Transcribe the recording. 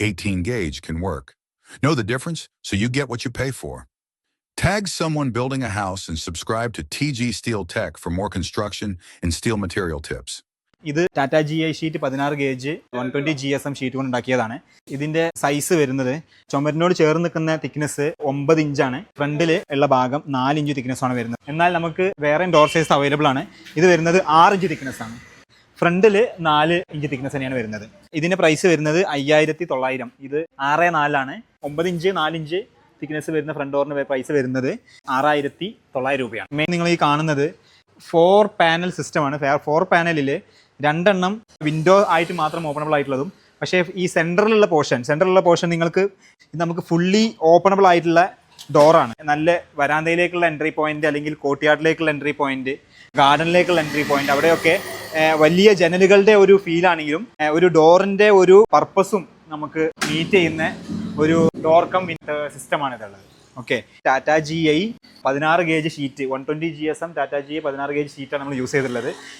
18 gauge can work. Know the difference so you get what you pay for. Tag someone building a house and subscribe to TG Steel Tech for more construction and steel material tips. ഇത് Tata G I sheet പതിനാറ് gauge one twenty G S M sheet കൊണ്ട് ഉണ്ടാക്കിയതാണ് ഇതിന്റെ size വരുന്നത് ചുമരിനോട് ചേർന്ന് നിൽക്കുന്ന thickness ഒമ്പത് ഇഞ്ചാണ് ഫ്രണ്ടിൽ ഉള്ള ഭാഗം നാല് ഇഞ്ച് തിക്നെസ് ആണ് വരുന്നത് എന്നാൽ നമുക്ക് വേറെ ഡോർ സൈസ് അവൈലബിൾ ആണ് ഇത് വരുന്നത് ആറ് ഇഞ്ച് തിക്നെസ് ആണ് ഫ്രണ്ടിൽ നാല് ഇഞ്ച് തിക്നെസ് തന്നെയാണ് വരുന്നത്. ഇതിന്റെ പ്രൈസ് വരുന്നത് അയ്യായിരത്തി തൊള്ളായിരം ഇത് ആറ് നാലാണ്. ഒമ്പത് ഇഞ്ച് നാലിഞ്ച് തിക്നെസ് വരുന്ന ഫ്രണ്ട് ഡോറിന് പ്രൈസ് വരുന്നത് ആറായിരത്തി തൊള്ളായിരം രൂപയാണ്. മെയിൻ നിങ്ങൾ ഈ കാണുന്നത് ഫോർ പാനൽ സിസ്റ്റമാണ് ഫോർ പാനലിൽ രണ്ടെണ്ണം വിൻഡോ ആയിട്ട് മാത്രം ഓപ്പണബിൾ ആയിട്ടുള്ളതും പക്ഷേ ഈ സെന്ററിലുള്ള പോർഷൻ സെന്ററിലുള്ള പോർഷൻ നിങ്ങൾക്ക് നമുക്ക് ഫുള്ളി ഓപ്പണബിൾ ആയിട്ടുള്ള ഡോറാണ് നല്ല വരാന്തയിലേക്കുള്ള എൻട്രി പോയിന്റ് അല്ലെങ്കിൽ കോട്ടിയാട്ടിലേക്കുള്ള എൻട്രി പോയിന്റ് ഗാർഡനിലേക്കുള്ള എൻട്രി പോയിന്റ് അവിടെയൊക്കെ വലിയ ജനലുകളുടെ ഒരു ഫീൽ ആണെങ്കിലും ഒരു ഡോറിന്റെ ഒരു പർപ്പസും നമുക്ക് മീറ്റ് ചെയ്യുന്ന ഒരു ഡോർ കം സിസ്റ്റമാണ് ഇതുള്ളത്. ഓക്കെ ടാറ്റ ജി ഐ പതിനാറ് gauge sheet one twenty G S M Tata G I പതിനാറ് ഗേജ് ഷീറ്റാണ് നമ്മൾ യൂസ് ചെയ്തിട്ടുള്ളത്.